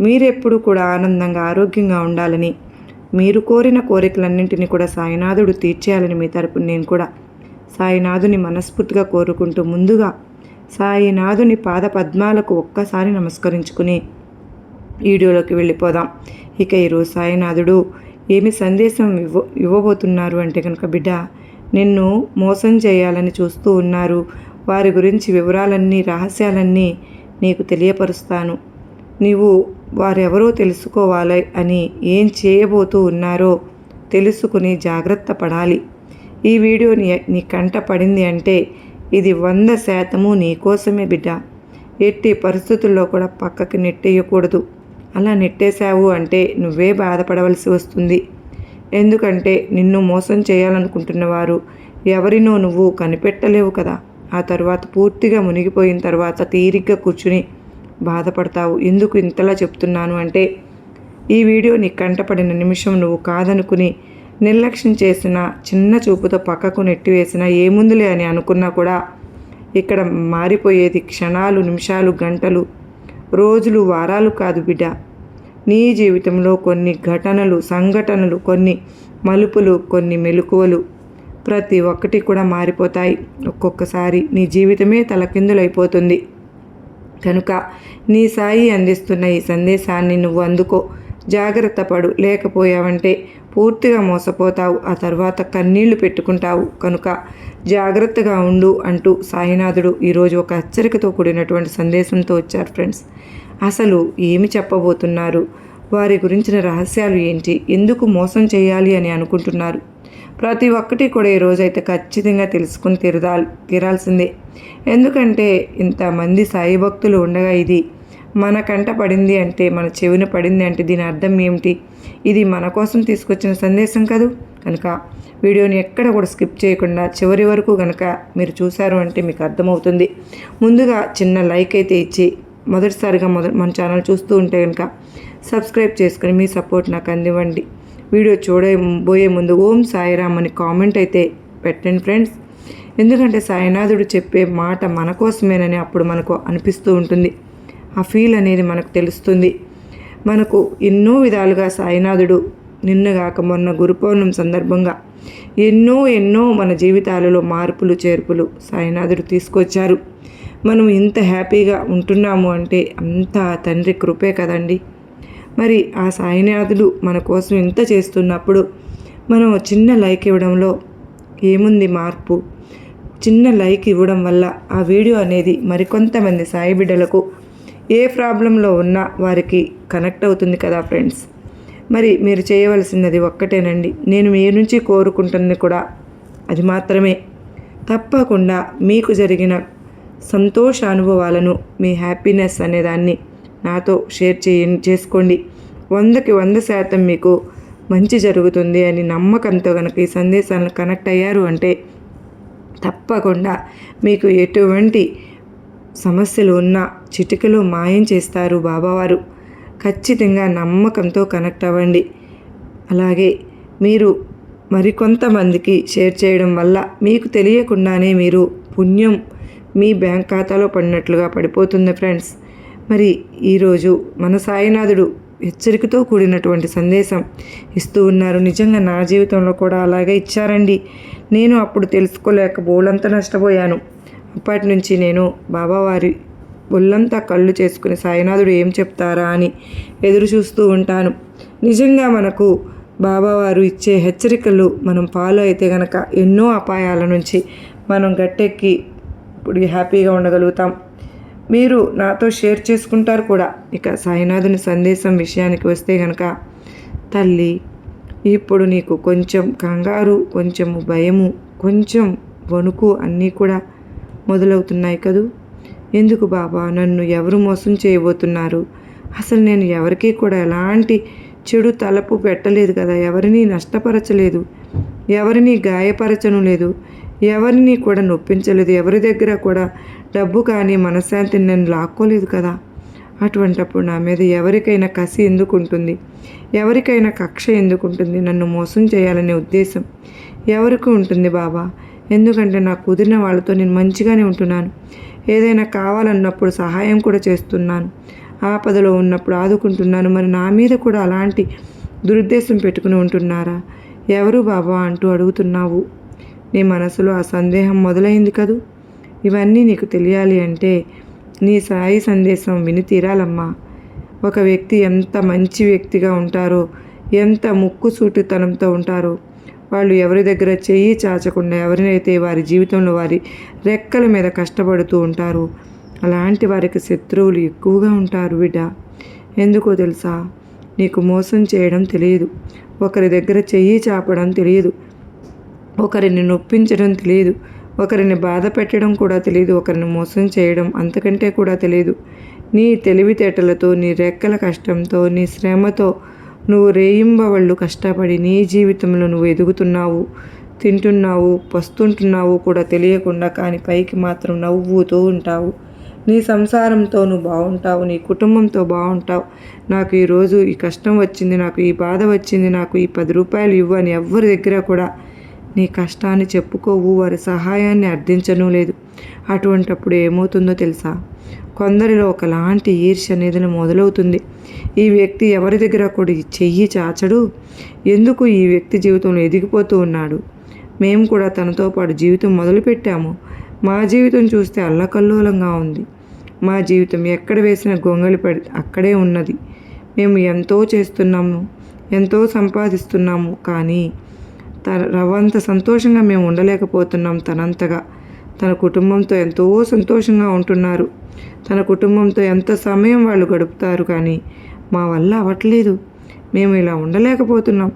మీరెప్పుడు కూడా ఆనందంగా ఆరోగ్యంగా ఉండాలని. మీరు కోరిన కోరికలన్నింటినీ కూడా సాయినాథుడు తీర్చేయాలని మీ తరపున నేను కూడా సాయినాథుని మనస్ఫూర్తిగా కోరుకుంటూ ముందుగా సాయినాథుని పాద పద్మాలకు ఒక్కసారి నమస్కరించుకుని వీడియోలోకి వెళ్ళిపోదాం. ఇక ఈరోజు సాయినాథుడు ఏమి సందేశం ఇవ్వ ఇవ్వబోతున్నారు అంటే కనుక బిడ్డ నిన్ను మోసం చేయాలని చూస్తూ ఉన్నారు. వారి గురించి వివరాలన్నీ రహస్యాలన్నీ నీకు తెలియపరుస్తాను. నీవు వారెవరో తెలుసుకోవాలి అని ఏం చేయబోతూ ఉన్నారో తెలుసుకుని జాగ్రత్త పడాలి. ఈ వీడియో నీ నీ కంట పడింది అంటే ఇది వంద శాతము నీకోసమే బిడ్డ. ఎట్టి పరిస్థితుల్లో కూడా పక్కకి నెట్టేయకూడదు. అలా నెట్టేశావు అంటే నువ్వే బాధపడవలసి వస్తుంది. ఎందుకంటే నిన్ను మోసం చేయాలనుకుంటున్న వారు ఎవరినో నువ్వు కనిపెట్టలేవు కదా. ఆ తర్వాత పూర్తిగా మునిగిపోయిన తర్వాత తీరిగ్గా కూర్చుని బాధపడతావు? ఎందుకు ఇంతలా చెప్తున్నాను అంటే ఈ వీడియో నీ కంటపడిన నిమిషం నువ్వు కాదనుకుని నిర్లక్ష్యం చేసిన చిన్న చూపుతో పక్కకు నెట్టివేసినా ఏముందులే అని అనుకున్నా కూడా ఇక్కడ మారిపోయేది క్షణాలు నిమిషాలు గంటలు రోజులు వారాలు కాదు బిడ్డ. నీ జీవితంలో కొన్ని ఘటనలు సంఘటనలు కొన్ని మలుపులు కొన్ని మెలకువలు ప్రతి ఒక్కటి కూడా మారిపోతాయి. ఒక్కొక్కసారి నీ జీవితమే తలకిందులైపోతుంది. కనుక నీ సాయి అందిస్తున్న ఈ సందేశాన్ని నువ్వు అందుకో. జాగ్రత్త పడు. లేకపోయావంటే పూర్తిగా మోసపోతావు. ఆ తర్వాత కన్నీళ్ళు పెట్టుకుంటావు. కనుక జాగ్రత్తగా ఉండు అంటూ సాయినాథుడు ఈరోజు ఒక హెచ్చరికతో కూడినటువంటి సందేశంతో వచ్చారు ఫ్రెండ్స్. అసలు ఏమి చెప్పబోతున్నారు? వారి గురించిన రహస్యాలు ఏంటి? ఎందుకు మోసం చేయాలి అని అనుకుంటున్నారు? ప్రతి ఒక్కటి కూడా ఈ రోజైతే ఖచ్చితంగా తెలుసుకుని తీరదా తీరాల్సిందే. ఎందుకంటే ఇంతమంది సాయి భక్తులు ఉండగా ఇది మన కంట పడింది అంటే మన చెవిన పడింది అంటే దీని అర్థం ఏమిటి? ఇది మన కోసం తీసుకొచ్చిన సందేశం కదూ? కనుక వీడియోని ఎక్కడ కూడా స్కిప్ చేయకుండా చివరి వరకు కనుక మీరు చూశారు అంటే మీకు అర్థమవుతుంది. ముందుగా చిన్న లైక్ అయితే ఇచ్చి మొదటిసారిగా మొదటి మన ఛానల్ చూస్తూ ఉంటే కనుక సబ్స్క్రైబ్ చేసుకొని మీ సపోర్ట్ నాకు అందివ్వండి. వీడియో చూడబోయే ముందు ఓం సాయిరామ్ అని కామెంట్ అయితే పెట్టండి ఫ్రెండ్స్. ఎందుకంటే సాయినాథుడు చెప్పే మాట మన కోసమేనని అప్పుడు మనకు అనిపిస్తూ ఉంటుంది. ఆ ఫీల్ అనేది మనకు తెలుస్తుంది. మనకు ఎన్నో విధాలుగా సాయినాథుడు నిన్నగాక మొన్న గురు పౌర్ణమి సందర్భంగా ఎన్నో ఎన్నో మన జీవితాలలో మార్పులు చేర్పులు సాయినాథుడు తీసుకొచ్చారు. మనం ఇంత హ్యాపీగా ఉంటున్నాము అంటే అంతా తండ్రి కృపే కదండి. మరి ఆ సాయినాథులు మన కోసం ఇంత చేస్తున్నప్పుడు మనం చిన్న లైక్ ఇవ్వడంలో ఏముంది మార్పు? చిన్న లైక్ ఇవ్వడం వల్ల ఆ వీడియో అనేది మరికొంతమంది సాయి బిడ్డలకు ఏ ప్రాబ్లంలో ఉన్నా వారికి కనెక్ట్ అవుతుంది కదా ఫ్రెండ్స్? మరి మీరు చేయవలసినది ఒక్కటేనండి. నేను మీ నుంచి కోరుకుంటుంది కూడా అది మాత్రమే. తప్పకుండా మీకు జరిగిన సంతోష అనుభవాలను మీ హ్యాపీనెస్ అనేదాన్ని నాతో షేర్ చేయ చేసుకోండి. వందకి వంద శాతం మీకు మంచి జరుగుతుంది అని నమ్మకంతో కనుక ఈ సందేశాలను కనెక్ట్ అయ్యారు అంటే తప్పకుండా మీకు ఎటువంటి సమస్యలు ఉన్నా చిటికలో మాయం చేస్తారు బాబావారు. ఖచ్చితంగా నమ్మకంతో కనెక్ట్ అవ్వండి. అలాగే మీరు మరికొంతమందికి షేర్ చేయడం వల్ల మీకు తెలియకుండానే మీరు పుణ్యం మీ బ్యాంక్ ఖాతాలో పడినట్లుగా పడిపోతుంది ఫ్రెండ్స్. మరి ఈరోజు మన సాయినాథుడు హెచ్చరికతో కూడినటువంటి సందేశం ఇస్తూ ఉన్నారు. నిజంగా నా జీవితంలో కూడా అలాగే ఇచ్చారండి. నేను అప్పుడు తెలుసుకోలేక బోలంతా నష్టపోయాను. అప్పటి నుంచి నేను బాబావారి ఒళ్ళంతా కళ్ళు చేసుకుని సాయినాథుడు ఏం చెప్తారా అని ఎదురు చూస్తూ ఉంటాను. నిజంగా మనకు బాబావారు ఇచ్చే హెచ్చరికలు మనం ఫాలో అయితే గనక ఎన్నో అపాయాల నుంచి మనం గట్టెక్కి ఇప్పుడు హ్యాపీగా ఉండగలుగుతాం. మీరు నాతో షేర్ చేసుకుంటారు కూడా. ఇక సాయినాథుని సందేశం విషయానికి వస్తే గనక తల్లి ఇప్పుడు నీకు కొంచెం కంగారు కొంచెము భయము కొంచెం వణుకు అన్నీ కూడా మొదలవుతున్నాయి కదూ? ఎందుకు బాబా? నన్ను ఎవరు మోసం చేయబోతున్నారు? అసలు నేను ఎవరికీ కూడా ఎలాంటి చెడు తలపు పెట్టలేదు కదా. ఎవరిని నష్టపరచలేదు. ఎవరిని గాయపరచను లేదు. ఎవరిని కూడా నొప్పించలేదు. ఎవరి దగ్గర కూడా డబ్బు కానీ మనశ్శాంతిని నేను లాక్కోలేదు కదా. అటువంటప్పుడు నా మీద ఎవరికైనా కసి ఎందుకు ఉంటుంది? ఎవరికైనా కక్ష ఎందుకు ఉంటుంది? నన్ను మోసం చేయాలనే ఉద్దేశం ఎవరికి ఉంటుంది బాబా? ఎందుకంటే నాకు కుదిరిన వాళ్ళతో నేను మంచిగానే ఉంటున్నాను. ఏదైనా కావాలన్నప్పుడు సహాయం కూడా చేస్తున్నాను. ఆపదలో ఉన్నప్పుడు ఆదుకుంటున్నాను. మరి నా మీద కూడా అలాంటి దురుద్దేశం పెట్టుకుని ఉంటున్నారా? ఎవరు బాబా? అంటూ అడుగుతున్నావు. నీ మనసులో ఆ సందేహం మొదలైంది కదూ? ఇవన్నీ నీకు తెలియాలి అంటే నీ సాయి సందేశం విని తీరాలమ్మా. ఒక వ్యక్తి ఎంత మంచి వ్యక్తిగా ఉంటారో ఎంత ముక్కు సూటితనంతో ఉంటారో వాళ్ళు ఎవరి దగ్గర చెయ్యి చాచకుండా ఎవరినైతే వారి జీవితంలో వారి రెక్కల మీద కష్టపడుతూ ఉంటారో అలాంటి వారికి శత్రువులు ఎక్కువగా ఉంటారు బిడ్డ. ఎందుకో తెలుసా? నీకు మోసం చేయడం తెలియదు. ఒకరి దగ్గర చెయ్యి చాపడం తెలియదు. ఒకరిని నొప్పించడం తెలియదు ఒకరిని బాధ పెట్టడం కూడా తెలియదు ఒకరిని మోసం చేయడం అంతకంటే కూడా తెలియదు. నీ తెలివితేటలతో నీ రెక్కల కష్టంతో నీ శ్రమతో నువ్వు రేయింబవళ్ళు కష్టపడి నీ జీవితంలో నువ్వు ఎదుగుతున్నావు తింటున్నావు పస్తుంటున్నావు కూడా తెలియకుండా కానీ పైకి మాత్రం నవ్వుతూ ఉంటావు. నీ సంసారంతో నువ్వు బాగుంటావు నీ కుటుంబంతో బాగుంటావు. నాకు ఈరోజు ఈ కష్టం వచ్చింది నాకు ఈ బాధ వచ్చింది నాకు ఈ పది రూపాయలు ఇవ్వని ఎవ్వరి ఎవరి దగ్గర కూడా నీ కష్టాన్ని చెప్పుకోవు వారి సహాయాన్ని అర్థించను లేదు. అటువంటప్పుడు ఏమవుతుందో తెలుసా? కొందరిలో ఒకలాంటి ఈర్ష్య అనేది మొదలవుతుంది. ఈ వ్యక్తి ఎవరి దగ్గర కూడా చెయ్యి చాచడు? ఎందుకు ఈ వ్యక్తి జీవితంలో ఎదిగిపోతూ ఉన్నాడు? మేము కూడా తనతో పాటు జీవితం మొదలుపెట్టాము. మా జీవితం చూస్తే అల్లకల్లోలంగా ఉంది. మా జీవితం ఎక్కడ వేసిన గొంగళి పడి అక్కడే ఉన్నది. మేము ఎంతో చేస్తున్నాము ఎంతో సంపాదిస్తున్నాము కానీ తన రవంత సంతోషంగా మేము ఉండలేకపోతున్నాం తనంతగా. తన కుటుంబంతో ఎంతో సంతోషంగా ఉంటున్నారు. తన కుటుంబంతో ఎంత సమయం వాళ్ళు గడుపుతారు కానీ మా వల్ల అవ్వట్లేదు. మేము ఇలా ఉండలేకపోతున్నాం.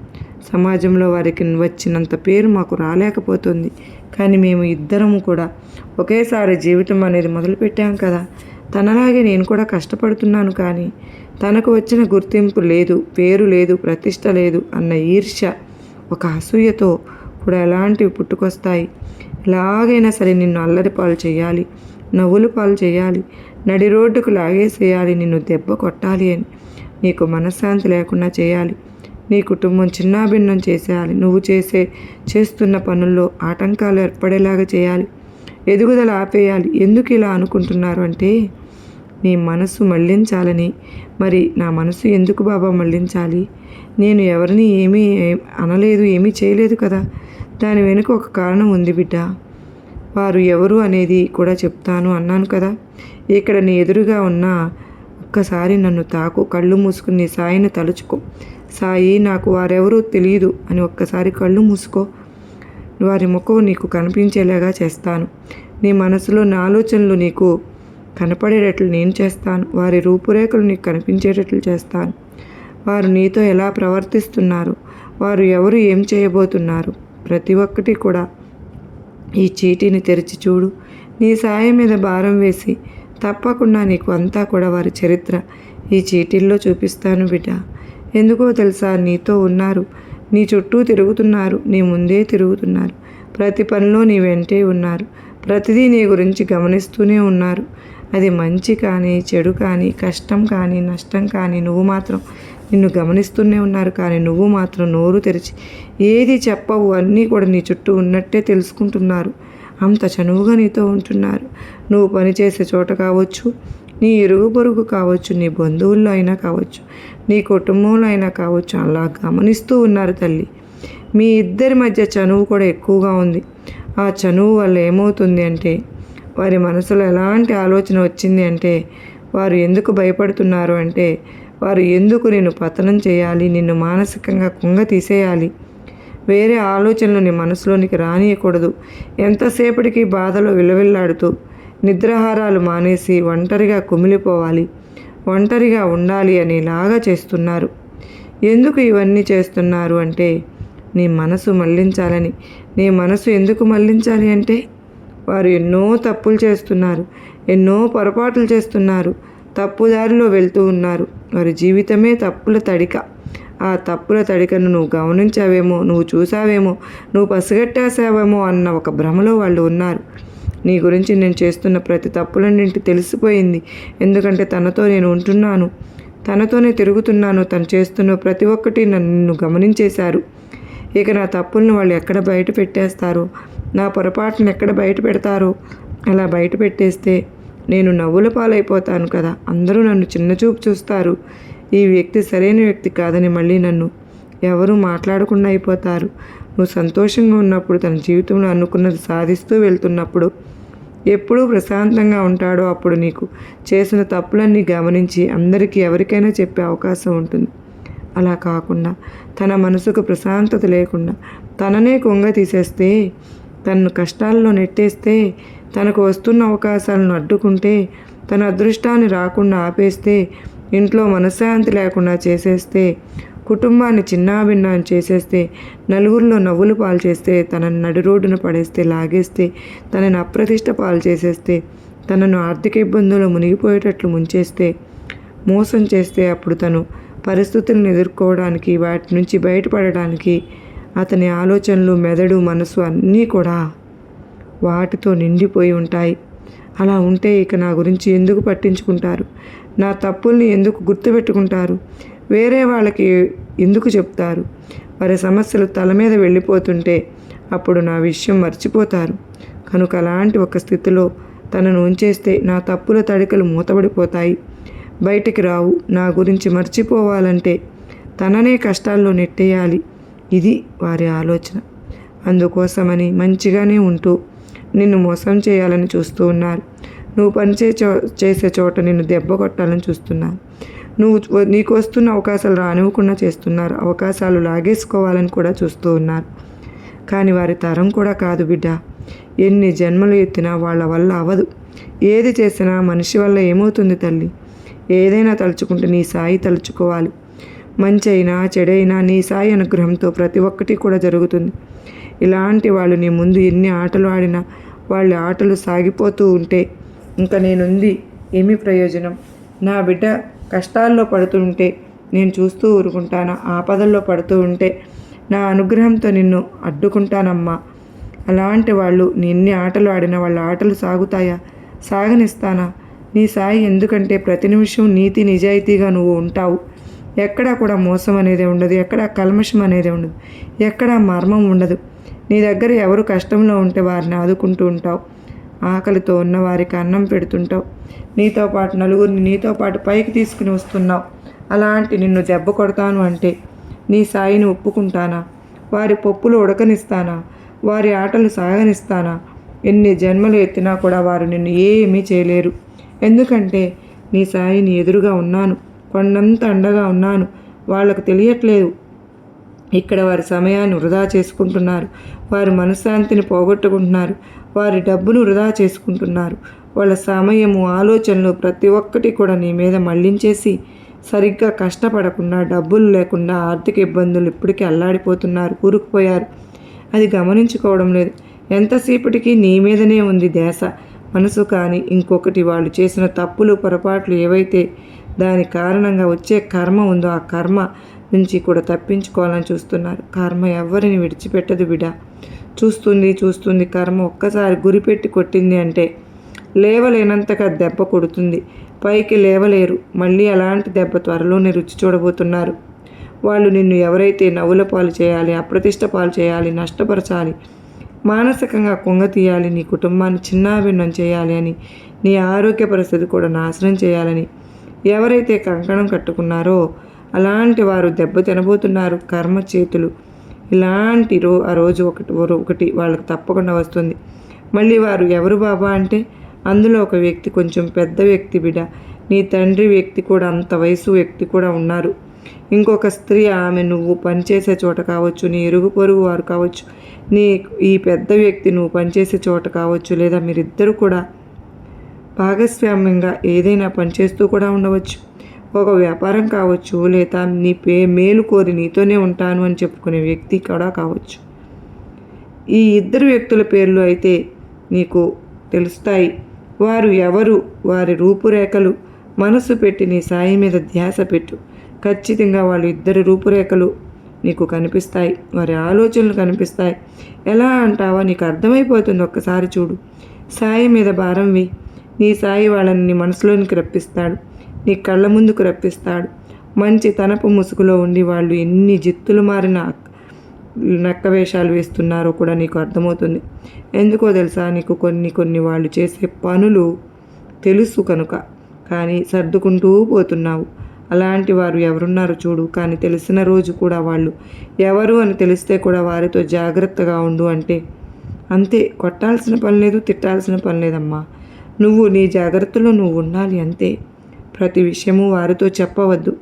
సమాజంలో వారికి వచ్చినంత పేరు మాకు రాలేకపోతుంది. కానీ మేము ఇద్దరము కూడా ఒకేసారి జీవితం అనేది మొదలుపెట్టాం కదా. తనలాగే నేను కూడా కష్టపడుతున్నాను కానీ తనకు వచ్చిన గుర్తింపు లేదు పేరు లేదు ప్రతిష్ట లేదు అన్న ఈర్ష్య ఒక అసూయతో కూడా ఎలాంటివి పుట్టుకొస్తాయి? ఎలాగైనా సరే నిన్ను అల్లరి పాలు చేయాలి నవ్వులు పాలు చేయాలి నడి రోడ్డుకు లాగేసేయాలి నిన్ను దెబ్బ కొట్టాలి అని. నీకు మనశ్శాంతి లేకుండా చేయాలి. నీ కుటుంబం చిన్నాభిన్నం చేసేయాలి. నువ్వు చేసే చేస్తున్న పనుల్లో ఆటంకాలు ఏర్పడేలాగా చేయాలి. ఎదుగుదల ఆపేయాలి. ఎందుకు ఇలా అనుకుంటున్నారు అంటే నీ మనసు మళ్ళించాలని మరి నా మనసు ఎందుకు బాబా మళ్ళించాలి నేను ఎవరిని ఏమీ అనలేదు ఏమీ చేయలేదు కదా? దాని వెనుక ఒక కారణం ఉంది బిడ్డ. వారు ఎవరు అనేది కూడా చెప్తాను అన్నాను కదా. ఇక్కడ నీ ఎదురుగా ఉన్న ఒక్కసారి నన్ను తాకు కళ్ళు మూసుకుని నీ సాయిని తలుచుకో. సాయి నాకు వారెవరూ తెలియదు అని ఒక్కసారి కళ్ళు మూసుకో. వారి ముఖం నీకు కనిపించేలాగా చేస్తాను. నీ మనసులో నా ఆలోచనలు నీకు కనపడేటట్లు నేను చేస్తాను. వారి రూపురేఖలు నీకు కనిపించేటట్లు చేస్తాను. వారు నీతో ఎలా ప్రవర్తిస్తున్నారు? వారు ఎవరు ఏం చేయబోతున్నారు? ప్రతి ఒక్కటి కూడా ఈ చీటీని తెరిచి చూడు. నీ సాయం మీద భారం వేసి తప్పకుండా నీకు అంతా కూడా వారి చరిత్ర ఈ చీటీల్లో చూపిస్తాను బిడ్డ. ఎందుకో తెలుసా? నీతో ఉన్నారు. నీ చుట్టూ తిరుగుతున్నారు. నీ ముందే తిరుగుతున్నారు. ప్రతి పనిలో నీ వెంటే ఉన్నారు. ప్రతిదీ నీ గురించి గమనిస్తూనే ఉన్నారు. అది మంచి కానీ చెడు కానీ కష్టం కానీ నష్టం కానీ నువ్వు మాత్రం నిన్ను గమనిస్తూనే ఉన్నారు కానీ నువ్వు మాత్రం నోరు తెరిచి ఏది చెప్పవు అన్నీ కూడా నీ చుట్టూ ఉన్నట్టే తెలుసుకుంటున్నారు. అంత చనువుగా నీతో ఉంటున్నారు. నువ్వు పనిచేసే చోట కావచ్చు నీ ఇరుగు పొరుగు కావచ్చు నీ బంధువుల్లో అయినా కావచ్చు నీ కుటుంబంలో అయినా కావచ్చు అలా గమనిస్తూ ఉన్నారు తల్లి. మీ ఇద్దరి మధ్య చనువు కూడా ఎక్కువగా ఉంది. ఆ చనువు వల్ల ఏమవుతుంది అంటే వారి మనసులో ఎలాంటి ఆలోచన వచ్చింది అంటే వారు ఎందుకు భయపడుతున్నారు అంటే వారు ఎందుకు నిన్ను పతనం చేయాలి? నిన్ను మానసికంగా కుంగ తీసేయాలి. వేరే ఆలోచనలు నీ మనసులోనికి రానియకూడదు. ఎంతసేపటికి బాధలో విలవిల్లాడుతూ నిద్రాహారాలు మానేసి ఒంటరిగా కుమిలిపోవాలి. ఒంటరిగా ఉండాలి అనేలాగా చేస్తున్నారు. ఎందుకు ఇవన్నీ చేస్తున్నారు అంటే నీ మనసు మళ్ళించాలని. నీ మనసు ఎందుకు మళ్ళించాలి అంటే వారు ఎన్నో తప్పులు చేస్తున్నారు ఎన్నో పొరపాట్లు చేస్తున్నారు తప్పుదారిలో వెళ్తూ ఉన్నారు. వారి జీవితమే తప్పుల తడిక. ఆ తప్పుల తడికను నువ్వు గమనించావేమో నువ్వు చూసావేమో నువ్వు పసిగట్టేసావేమో అన్న ఒక భ్రమలో వాళ్ళు ఉన్నారు. నీ గురించి నేను చేస్తున్న ప్రతి తప్పులన్నింటి తెలిసిపోయింది. ఎందుకంటే తనతో నేను ఉంటున్నాను. తనతోనే తిరుగుతున్నాను. తను చేస్తున్న ప్రతి ఒక్కటి నన్ను గమనించేశారు. ఇక నా తప్పులను వాళ్ళు ఎక్కడ బయట పెట్టేస్తారు? నా పొరపాటును ఎక్కడ బయట పెడతారో? అలా బయట పెట్టేస్తే నేను నవ్వుల పాలైపోతాను కదా. అందరూ నన్ను చిన్నచూపు చూస్తారు. ఈ వ్యక్తి సరైన వ్యక్తి కాదని మళ్ళీ నన్ను ఎవరు మాట్లాడకుండా అయిపోతారు. నువ్వు సంతోషంగా ఉన్నప్పుడు తన జీవితంలో అనుకున్నది సాధిస్తూ వెళ్తున్నప్పుడు ఎప్పుడూ ప్రశాంతంగా ఉంటాడో అప్పుడు నీకు చేసిన తప్పులన్నీ గమనించి అందరికీ ఎవరికైనా చెప్పే అవకాశం ఉంటుంది. అలా కాకుండా తన మనసుకు ప్రశాంతత లేకుండా తననే కొంగ తీసేస్తే తనను కష్టాల్లో నెట్టేస్తే తనకు వస్తున్న అవకాశాలను అడ్డుకుంటే తన అదృష్టాన్ని రాకుండా ఆపేస్తే ఇంట్లో మనశ్శాంతి లేకుండా చేసేస్తే కుటుంబాన్ని చిన్నాభిన్నాన్ని చేసేస్తే నలుగురిలో నవ్వులు పాలు చేస్తే తనను నడి రోడ్డున పడేస్తే లాగేస్తే తనని అప్రతిష్ట పాలు చేసేస్తే తనను ఆర్థిక ఇబ్బందులు మునిగిపోయేటట్లు ముంచేస్తే మోసం చేస్తే అప్పుడు తను పరిస్థితులను ఎదుర్కోవడానికి వాటి నుంచి బయటపడడానికి అతని ఆలోచనలు మెదడు మనసు అన్నీ కూడా వాటితో నిండిపోయి ఉంటాయి. అలా ఉంటే ఇక నా గురించి ఎందుకు పట్టించుకుంటారు? నా తప్పుల్ని ఎందుకు గుర్తుపెట్టుకుంటారు? వేరే వాళ్ళకి ఎందుకు చెప్తారు? వారి సమస్యలు తల మీద వెళ్ళిపోతుంటే అప్పుడు నా విషయం మర్చిపోతారు. కనుక అలాంటి ఒక స్థితిలో తనను ఉంచేస్తే నా తప్పుల తడికలు మూతబడిపోతాయి. బయటికి రావు. నా గురించి మర్చిపోవాలంటే తననే కష్టాల్లో నెట్టేయాలి. ఇది వారి ఆలోచన. అందుకోసమని మంచిగానే ఉంటూ నిన్ను మోసం చేయాలని చూస్తూ ఉన్నారు. నువ్వు పనిచే చో చేసే చోట నిన్ను దెబ్బ కొట్టాలని చూస్తున్నారు. నువ్వు నీకు వస్తున్న అవకాశాలు రానివ్వకుండా చేస్తున్నారు. అవకాశాలు లాగేసుకోవాలని కూడా చూస్తూ ఉన్నారు. కానీ వారి తరం కూడా కాదు బిడ్డ. ఎన్ని జన్మలు ఎత్తినా వాళ్ళ వల్ల అవ్వదు. ఏది చేసినా మనిషి వల్ల ఏమవుతుంది తల్లి? ఏదైనా తలుచుకుంటే నీ సాయి తలుచుకోవాలి. మంచి అయినా చెడైనా నీ సాయి అనుగ్రహంతో ప్రతి ఒక్కటి కూడా జరుగుతుంది. ఇలాంటి వాళ్ళు నీ ముందు ఎన్ని ఆటలు ఆడినా వాళ్ళ ఆటలు సాగిపోతూ ఉంటే ఇంకా నేనుంది ఏమి ప్రయోజనం. నా బిడ్డ కష్టాల్లో పడుతుంటే నేను చూస్తూ ఊరుకుంటానా ఆపదల్లో పడుతూ ఉంటే నా అనుగ్రహంతో నిన్ను అడ్డుకుంటానమ్మా. అలాంటి వాళ్ళు నీ ఎన్ని ఆటలు ఆడినా వాళ్ళ ఆటలు సాగుతాయా? సాగనిస్తానా? నీ సాయి ఎందుకంటే ప్రతి నిమిషం నీతి నిజాయితీగా నువ్వు ఉంటావు. ఎక్కడా కూడా మోసం అనేది ఉండదు ఎక్కడా కల్మషం అనేది ఉండదు ఎక్కడా మర్మం ఉండదు. నీ దగ్గర ఎవరు కష్టంలో ఉంటే వారిని ఆదుకుంటూ ఉంటావు. ఆకలితో ఉన్న వారికి అన్నం పెడుతుంటావు. నీతో పాటు నలుగురిని నీతో పాటు పైకి తీసుకుని వస్తున్నావు. అలాంటి నిన్ను దెబ్బ కొడతాను అంటే నీ సాయిని ఒప్పుకుంటానా? వారి పప్పులు ఉడకనిస్తానా? వారి ఆటలు సాగనిస్తానా? ఎన్ని జన్మలు ఎత్తినా కూడా వారు నిన్ను ఏమీ చేయలేరు. ఎందుకంటే నీ సాయిని ఎదురుగా ఉన్నాను. కొండంత అండగా ఉన్నాను. వాళ్ళకు తెలియట్లేదు. ఇక్కడ వారి సమయాన్ని వృధా చేసుకుంటున్నారు. వారి మనశ్శాంతిని పోగొట్టుకుంటున్నారు. వారి డబ్బును వృధా చేసుకుంటున్నారు. వాళ్ళ సమయము ఆలోచనలు ప్రతి ఒక్కటి కూడా నీ మీద మళ్ళించేసి సరిగ్గా కష్టపడకుండా డబ్బులు లేకుండా ఆర్థిక ఇబ్బందులు ఇప్పటికీ అల్లాడిపోతున్నారు కూరుకుపోయారు. అది గమనించుకోవడం లేదు. ఎంతసేపటికి నీ మీదనే ఉంది దేశ. మనసు కానీ ఇంకొకటి వాళ్ళు చేసిన తప్పులు పొరపాట్లు ఏవైతే దాని కారణంగా వచ్చే కర్మ ఉందో ఆ కర్మ నుంచి కూడా తప్పించుకోవాలని చూస్తున్నారు. కర్మ ఎవరిని విడిచిపెట్టదు బిడ. చూస్తుంది చూస్తుంది కర్మ ఒక్కసారి గురిపెట్టి కొట్టింది అంటే లేవలేనంతగా దెబ్బ కొడుతుంది. పైకి లేవలేరు. మళ్ళీ అలాంటి దెబ్బ త్వరలోనే రుచి చూడబోతున్నారు. వాళ్ళు నిన్ను ఎవరైతే నవ్వుల పాలు చేయాలి అప్రతిష్ట పాలు చేయాలి నష్టపరచాలి మానసికంగా కుంగ తీయాలి నీ కుటుంబాన్ని చిన్నాభిన్నం చేయాలి అని నీ ఆరోగ్య పరిస్థితి కూడా నాశనం చేయాలని ఎవరైతే కంకణం కట్టుకున్నారో అలాంటి వారు దెబ్బ తినబోతున్నారు కర్మ చేతులు. ఇలాంటి రో ఆ రోజు ఒకటి ఒకటి వాళ్ళకి తప్పకుండా వస్తుంది. మళ్ళీ వారు ఎవరు బాబా అంటే అందులో ఒక వ్యక్తి కొంచెం పెద్ద వ్యక్తి బిడ. నీ తండ్రి వ్యక్తి కూడా అంత వయసు వ్యక్తి కూడా ఉన్నారు. ఇంకొక స్త్రీ ఆమె నువ్వు పనిచేసే చోట కావచ్చు నీ ఇరుగు పొరుగు వారు కావచ్చు నీ ఈ పెద్ద వ్యక్తి నువ్వు పనిచేసే చోట కావచ్చు లేదా మీరిద్దరు కూడా భాగస్వామ్యంగా ఏదైనా పనిచేస్తూ కూడా ఉండవచ్చు. ఒక వ్యాపారం కావచ్చు లేదా నీ పే మేలు కోరి నీతోనే ఉంటాను అని చెప్పుకునే వ్యక్తి కూడా కావచ్చు. ఈ ఇద్దరు వ్యక్తుల పేర్లు అయితే నీకు తెలుస్తాయి. వారు ఎవరు? వారి రూపురేఖలు. మనసు పెట్టి నీ సాయి మీద ధ్యాస పెట్టు. ఖచ్చితంగా వాళ్ళు ఇద్దరు రూపురేఖలు నీకు కనిపిస్తాయి. వారి ఆలోచనలు కనిపిస్తాయి. ఎలా అంటావా నీకు అర్థమైపోతుంది. ఒక్కసారి చూడు. సాయి మీద భారం వి. నీ సాయి వాళ్ళని నీ మనసులోనికి రప్పిస్తాడు. నీ కళ్ళ ముందుకు రప్పిస్తాడు. మంచి తనపు ముసుగులో ఉండి వాళ్ళు ఎన్ని జిత్తులు మారిన నక్క వేషాలు వేస్తున్నారో కూడా నీకు అర్థమవుతుంది. ఎందుకో తెలుసా? నీకు కొన్ని కొన్ని వాళ్ళు చేసే పనులు తెలుసు కనుక. కానీ సర్దుకుంటూ పోతున్నావు. అలాంటి వారు ఎవరున్నారు చూడు. కానీ తెలిసిన రోజు కూడా వాళ్ళు ఎవరు అని తెలిస్తే కూడా వారితో జాగ్రత్తగా ఉండు అంటే అంతే. కొట్టాల్సిన పని లేదు తిట్టాల్సిన పని లేదమ్మా. నువ్వు నీ జాగ్రత్తలో నువ్వు ఉండాలి అంతే. ప్రతి విషయము వారితో చెప్పవద్దు.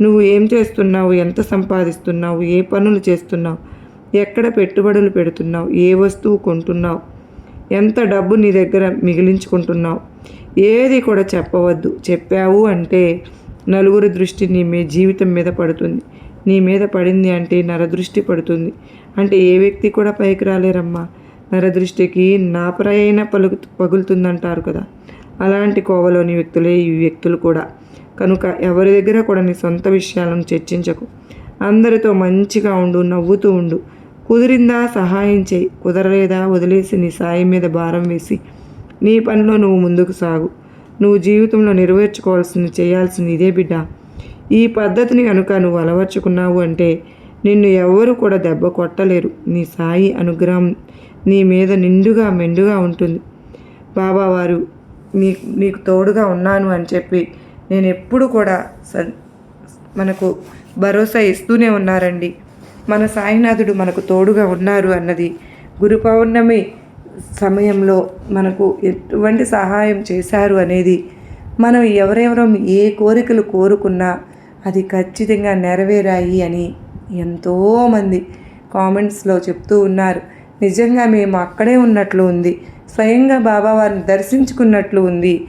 నువ్వు ఏం చేస్తున్నావు? ఎంత సంపాదిస్తున్నావు? ఏ పనులు చేస్తున్నావు? ఎక్కడ పెట్టుబడులు పెడుతున్నావు? ఏ వస్తువు కొంటున్నావు? ఎంత డబ్బు నీ దగ్గర మిగిలించుకుంటున్నావు? ఏది కూడా చెప్పవద్దు. చెప్పావు అంటే నలుగురి దృష్టి నీ మీ జీవితం మీద పడుతుంది. నీ మీద పడింది అంటే నరదృష్టి పడుతుంది. అంటే ఏ వ్యక్తి కూడా పైకి రాలేరమ్మా. నరదృష్టికి నాపరైన పలుకు పగులుతుందంటారు కదా. అలాంటి కోవలోని వ్యక్తులే ఈ వ్యక్తులు కూడా. కనుక ఎవరి దగ్గర కూడా నీ సొంత విషయాలను చర్చించకు. అందరితో మంచిగా ఉండు నవ్వుతూ ఉండు. కుదిరిందా సహాయం చేయి. కుదరలేదా వదిలేసి నీ సాయం మీద భారం వేసి. నీ పనిలో నువ్వు ముందుకు సాగు. నువ్వు జీవితంలో నెరవేర్చుకోవాల్సింది చేయాల్సింది ఇదే బిడ్డ. ఈ పద్ధతిని కనుక నువ్వు అలవర్చుకున్నావు అంటే నిన్ను ఎవరు కూడా దెబ్బ కొట్టలేరు. నీ సాయి అనుగ్రహం నీ మీద నిండుగా మెండుగా ఉంటుంది. బాబావారు వారు నీ నీకు తోడుగా ఉన్నాను అని చెప్పి నేను ఎప్పుడు కూడా స మనకు భరోసా ఇస్తూనే ఉన్నారండి. మన సాయినాథుడు మనకు తోడుగా ఉన్నారు అన్నది గురు పౌర్ణమి సమయంలో మనకు ఎటువంటి సహాయం చేశారు అనేది మనం ఎవరెవరో ఏ కోరికలు కోరుకున్నా అది ఖచ్చితంగా నెరవేరాయి అని ఎంతోమంది కామెంట్స్లో చెప్తూ ఉన్నారు. నిజంగా మేము అక్కడే ఉన్నట్లు ఉంది. స్వయంగా బాబా వారిని దర్శించుకున్నట్లు ఉంది.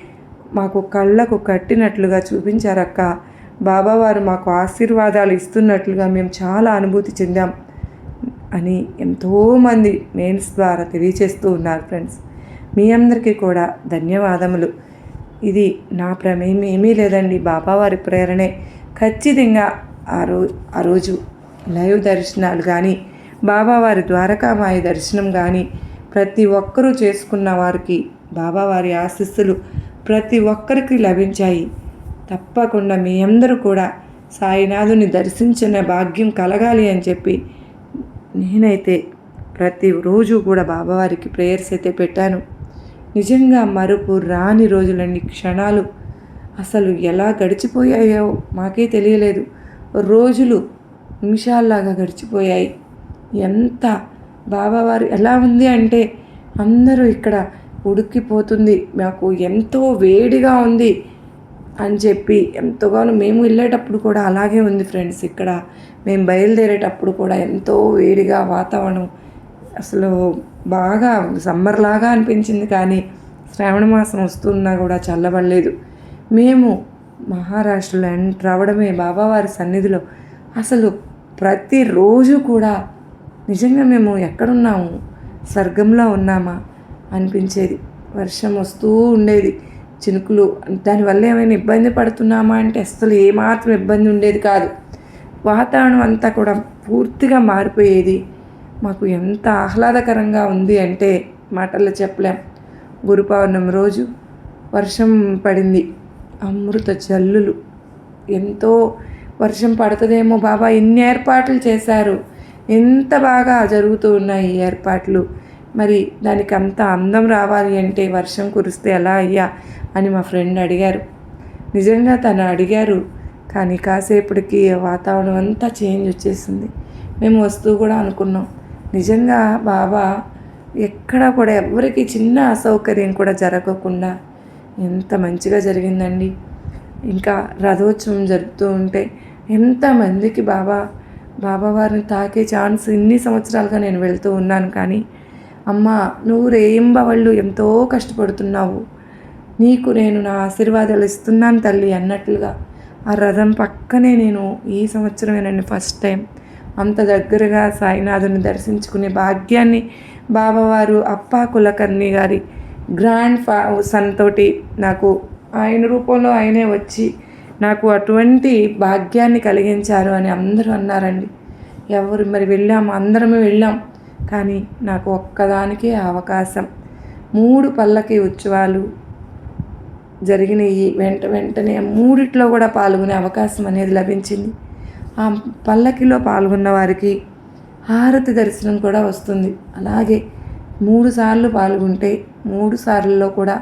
మాకు కళ్ళకు కట్టినట్లుగా చూపించారక్క. బాబావారు మాకు ఆశీర్వాదాలు ఇస్తున్నట్లుగా మేము చాలా అనుభూతి చెందాం అని ఎంతోమంది మెయిల్స్ ద్వారా తెలియచేస్తూ ఉన్నారు ఫ్రెండ్స్. మీ అందరికీ కూడా ధన్యవాదములు. ఇది నా ప్రమేయం ఏమీ లేదండి. బాబావారి ప్రేరణే. ఖచ్చితంగా ఆ రో ఆ రోజు లైవ్ దర్శనాలు కానీ బాబావారి ద్వారకామాయ దర్శనం కానీ ప్రతి ఒక్కరూ చేసుకున్న వారికి బాబావారి ఆశీస్సులు ప్రతి ఒక్కరికి లభించాయి. తప్పకుండా మీ అందరూ కూడా సాయినాథుని దర్శించిన భాగ్యం కలగాలి అని చెప్పి నేనైతే ప్రతిరోజు కూడా బాబావారికి ప్రేయర్స్ అయితే పెట్టాను. నిజంగా మరుపు రాని రోజులన్నీ క్షణాలు అసలు ఎలా గడిచిపోయాయో మాకే తెలియలేదు. రోజులు నిమిషాల్లాగా గడిచిపోయాయి. ఎంత బాబావారు ఎలా ఉంది అంటే అందరూ ఇక్కడ ఉడికిపోతుంది మాకు ఎంతో వేడిగా ఉంది అని చెప్పి ఎంతగానో మేము వెళ్ళేటప్పుడు కూడా అలాగే ఉంది ఫ్రెండ్స్ ఇక్కడ. మేము బయలుదేరేటప్పుడు కూడా ఎంతో వేడిగా వాతావరణం అసలు బాగా సమ్మర్ లాగా అనిపించింది కానీ శ్రావణ మాసం వస్తున్నా కూడా చల్లబడలేదు. మేము మహారాష్ట్రలో ఎంటర్ అవ్వడమే బాబావారి సన్నిధిలో. అసలు ప్రతిరోజు కూడా నిజంగా మేము ఎక్కడున్నాము? స్వర్గంలో ఉన్నామా? అనిపించేది. వర్షం వస్తూ ఉండేది. చినుకులు. దానివల్ల ఏమైనా ఇబ్బంది పడుతున్నామా అంటే అసలు ఏమాత్రం ఇబ్బంది ఉండేది కాదు. వాతావరణం అంతా కూడా పూర్తిగా మారిపోయేది. మాకు ఎంత ఆహ్లాదకరంగా ఉంది అంటే మాటల్లో చెప్పలేం. గురు పౌర్ణమి రోజు వర్షం పడింది. అమృత జల్లులు. ఎంతో వర్షం పడుతుందేమో బాబా. ఇన్ని ఏర్పాట్లు చేశారు? ఎంత బాగా జరుగుతూ ఉన్నాయి ఈ ఏర్పాట్లు. మరి దానికి అంత అందం రావాలి అంటే వర్షం కురిస్తే ఎలా అయ్యా అని మా ఫ్రెండ్ అడిగారు. నిజంగా తను అడిగారు కానీ కాసేపటికి వాతావరణం అంతా చేంజ్ వచ్చేసింది. మేము వస్తూ కూడా అనుకున్నాం. నిజంగా బాబా ఎక్కడ కూడా ఎవరికి చిన్న అసౌకర్యం కూడా జరగకుండా ఎంత మంచిగా జరిగిందండి. ఇంకా రథోత్సవం జరుపుతూ ఉంటే ఎంతమందికి బాబా బాబావారిని తాకే ఛాన్స్ ఇన్ని సంవత్సరాలుగా నేను వెళ్తూ ఉన్నాను కానీ అమ్మ నువ్వు రేయింబవళ్ళు ఎంతో కష్టపడుతున్నావు. నీకు నేను నా ఆశీర్వాదాలు ఇస్తున్నాను తల్లి అన్నట్లుగా ఆ రథం పక్కనే నేను ఈ సంవత్సరమేనండి ఫస్ట్ టైం అంత దగ్గరగా సాయినాథుని దర్శించుకునే భాగ్యాన్ని బాబావారు అప్పా కులకర్ణి గారి గ్రాండ్ ఫా సన్ తోటి నాకు ఆయన రూపంలో ఆయనే వచ్చి నాకు అటువంటి భాగ్యాన్ని కలిగించారు అని అందరూ అన్నారండి. ఎవరు మరి వెళ్ళాము? అందరమే వెళ్ళాం. కానీ నాకు ఒక్కదానికే అవకాశం. మూడు పల్లకి ఉత్సవాలు జరిగినవి వెంట వెంటనే మూడిట్లో కూడా పాల్గొనే అవకాశం అనేది లభించింది. ఆ పల్లకిలో పాల్గొన్న వారికి హారతి దర్శనం కూడా వస్తుంది. అలాగే మూడు సార్లు పాల్గొంటే మూడు సార్లలో కూడా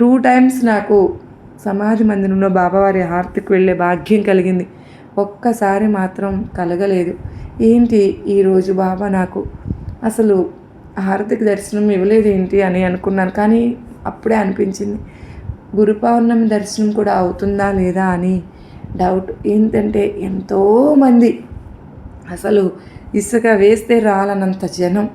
టూ టైమ్స్ నాకు సమాధి మందిరంలో బాబావారి హారతికి వెళ్ళే భాగ్యం కలిగింది. ఒక్కసారి మాత్రం కలగలేదు. ఏంటి ఈరోజు బాబా నాకు? అసలు హారతికి దర్శనం ఇవ్వలేదు ఏంటి అని అనుకున్నాను కానీ అప్పుడే అనిపించింది. గురు పౌర్ణమి దర్శనం కూడా అవుతుందా లేదా అని డౌట్. ఏంటంటే ఎంతోమంది అసలు ఇసుక వేస్తే రాలనంత జనం.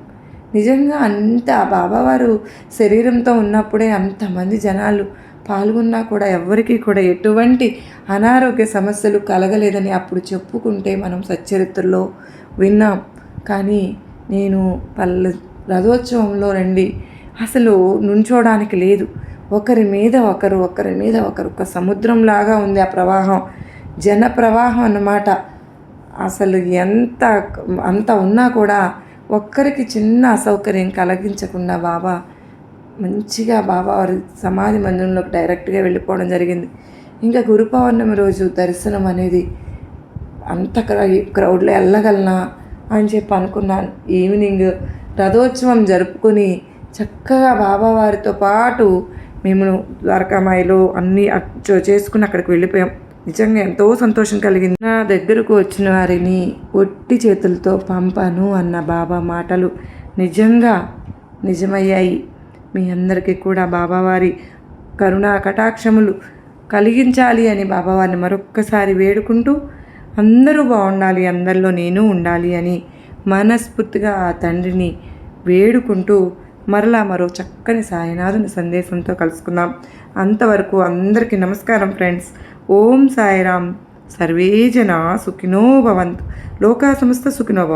నిజంగా అంత బాబావారు శరీరంతో ఉన్నప్పుడే అంతమంది జనాలు పాల్గొన్నా కూడా ఎవ్వరికీ కూడా ఎటువంటి అనారోగ్య సమస్యలు కలగలేదని అప్పుడు చెప్పుకుంటే మనం సచ్చరిత్రలో విన్నాం. కానీ నేను పల్ల రథోత్సవంలో రండి అసలు నుంచోడానికి లేదు. ఒకరి మీద ఒకరు ఒకరి మీద ఒకరు ఒక సముద్రంలాగా ఉంది ఆ ప్రవాహం. జన ప్రవాహం అన్నమాట. అసలు ఎంత అంత ఉన్నా కూడా ఒక్కరికి చిన్న అసౌకర్యం కలిగించకుండా బాబా మంచిగా బాబా వారి సమాధి మందిరంలోకి డైరెక్ట్గా వెళ్ళిపోవడం జరిగింది. ఇంకా గురు పౌర్ణమి రోజు దర్శనం అనేది అంత క్రౌడ్లో వెళ్ళగలనా అని చెప్పి అనుకున్నాను. ఈవినింగ్ రథోత్సవం జరుపుకొని చక్కగా బాబావారితో పాటు మేము ద్వారకామాయిలో అన్నీ చేసుకుని అక్కడికి వెళ్ళిపోయాం. నిజంగా ఎంతో సంతోషం కలిగింది. నా దగ్గరకు వచ్చిన వారిని ఒట్టి చేతులతో పంపాను అన్న బాబా మాటలు నిజంగా నిజమయ్యాయి. మీ అందరికీ కూడా బాబావారి కరుణా కటాక్షములు కలిగించాలి అని బాబావారిని మరొక్కసారి వేడుకుంటూ అందరూ బాగుండాలి అందరిలో నేను ఉండాలి అని మనస్ఫూర్తిగా ఆ తండ్రిని వేడుకుంటూ మరలా మరో చక్కని సాయినాథుని సందేశంతో కలుసుకుందాం. అంతవరకు అందరికీ నమస్కారం ఫ్రెండ్స్. ఓం సాయిరామ్. సర్వే జన సుఖినో భవంతు. లోకా సంస్థ సుఖినో భవంతు.